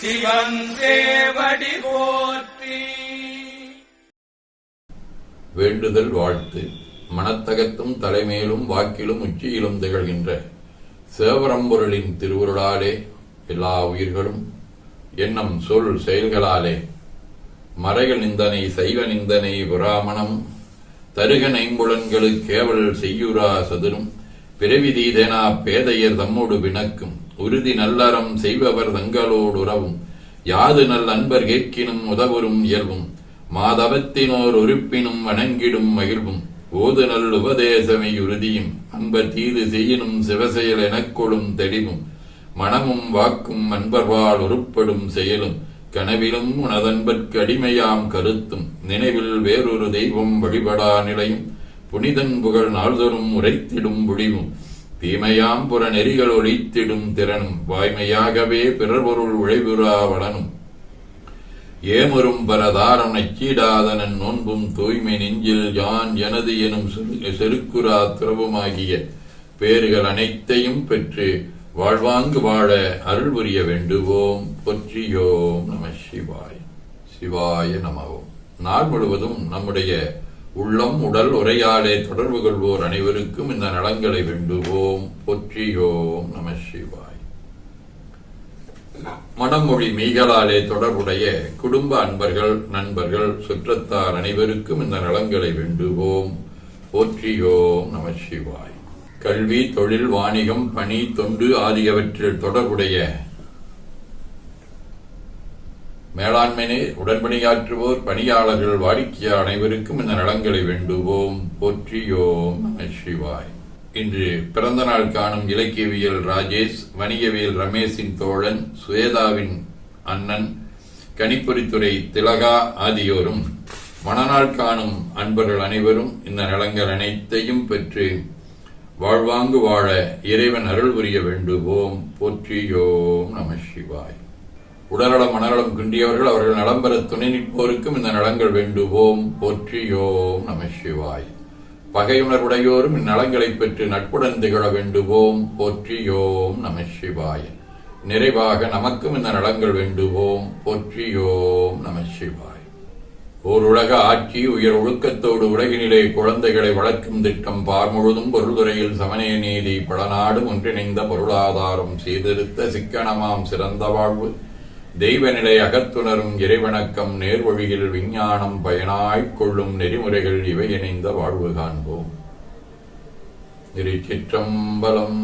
சிவன் போற்றி. வேண்டுதல் வாழ்த்து மனத்தகத்தும் தலைமையிலும் வாக்கிலும் உச்சியிலும் திகழ்கின்ற சேவரம்பொருளின் திருவுருளாலே எல்லா உயிர்களும் எண்ணம் சொல் செயல்களாலே மறைகள் நிந்தனை சைவ நிந்தனை புராமணம் தருக நைம்புலன்களுக்கு கேவல் செய்யுரா சதுரும் பிறவி தீதேனா பேதையர் தம்மோடு வினக்கும் உறுதி நல்லறம் செய்பவர் தங்களோடு உறவும் யாது நல் அன்பர் கேட்கினும் உதவரும் இயல்பும் மாதவத்தினோர் உறுப்பினும் வணங்கிடும் மகிழ்வும். ஓது நல் உபதேசமை உறுதியும் அன்பர் தீது செய்யினும் சிவசெயல் எனக்கொடும் தெளிவும். மனமும் வாக்கும் அன்பர்வால் உருப்படும் செயலும் கனவிலும் உனதன்பற்கு அடிமையாம் கருத்தும். நினைவில் வேறொரு தெய்வம் வழிபடா நிலையும் புனிதன் புகழ் நாள்தோறும் உரைத்திடும் முடிவும் தீமையாம் புற நெறிகள் ஒழித்திடும் திறனும் வாய்மையாகவே பிறர் பொருள் உழைவுறா வளனும். ஏமரும் பரதாரம் நச்சீடாதனன் நோன்பும் தூய்மை நெஞ்சில் யான் எனது எனும் செரு- செருக்குரா துறவுமாகிய பேறுகள் அனைத்தையும் பெற்று வாழ்வாங்கு வாழ அருள் புரிய வேண்டுவோம். பொற்றியோம் நம சிவாய் சிவாய நமவோம் நாள் முழுவதும் நம்முடைய உள்ளம் உடல் உரையாடே தொடர்பு கொள்வோர் அனைவருக்கும் இந்த நலங்களை வேண்டுவோம். பொற்றியோம் நம சிவாய். மனமொழி மீகளாலே தொடர்புடைய குடும்ப அன்பர்கள் நண்பர்கள் சுற்றத்தார் அனைவருக்கும் இந்த நலங்களை வேண்டுவோம். போற்றியோம் நம சிவாய். கல்வி தொழில் வாணிகம் பணி தொண்டு ஆகியவற்றில் தொடர்புடைய மேலாண்மையை உடன்பணியாற்றுவோர் பணியாளர்கள் வாடிக்கையாளர் அனைவருக்கும் இந்த நலங்களை வேண்டுவோம். போற்றியோம் நம சிவாய். இன்று பிறந்த நாள் காணும் இலக்கியவியல் ராஜேஷ் வணிகவியல் ரமேஷின் தோழன் சுவேதாவின் அண்ணன் கணிப்பொறித்துறை திலகா ஆகியோரும் மணநாள் காணும் அன்பர்கள் அனைவரும் இந்த நலங்கள் அனைத்தையும் பெற்று வாழ்வாங்கு வாழ இறைவன் அருள் புரிய வேண்டுவோம். போற்றியோம் நம சிவாய். உடல்நலம் மனநலம் குன்றியவர்கள் அவர்கள் நலம் பெற துணை நிற்போருக்கும் இந்த நலங்கள் வேண்டுவோம். போற்றியோம் நம சிவாய். பகையுணர்வுடையோரும் இந்நலங்களைப் பெற்று நட்புடன் திகழ வேண்டுவோம். போற்றியோம் நம சிவாய. நிறைவாக நமக்கும் இந்த நலங்கள் வேண்டுவோம். போற்றியோம் நம சிவாய். ஓர் உலக ஆட்சி உயர் ஒழுக்கத்தோடு உலகினிலே குழந்தைகளை வளர்க்கும் திட்டம் பார் முழுதும் பொருள்துறையில் சமநேய நீதி பல நாடு ஒன்றிணைந்த பொருளாதாரம். சீர்திருத்த சிக்கனமாம் சிறந்த வாழ்வு. தெய்வநிலை அகத்துணரும் இறைவணக்கம் நேர்வழியில் விஞ்ஞானம் பயனாய்க் கொள்ளும் நெறிமுறைகள் இவை இணைந்த வாழ்வு காண்போம். திருச்சிற்றம்பலம்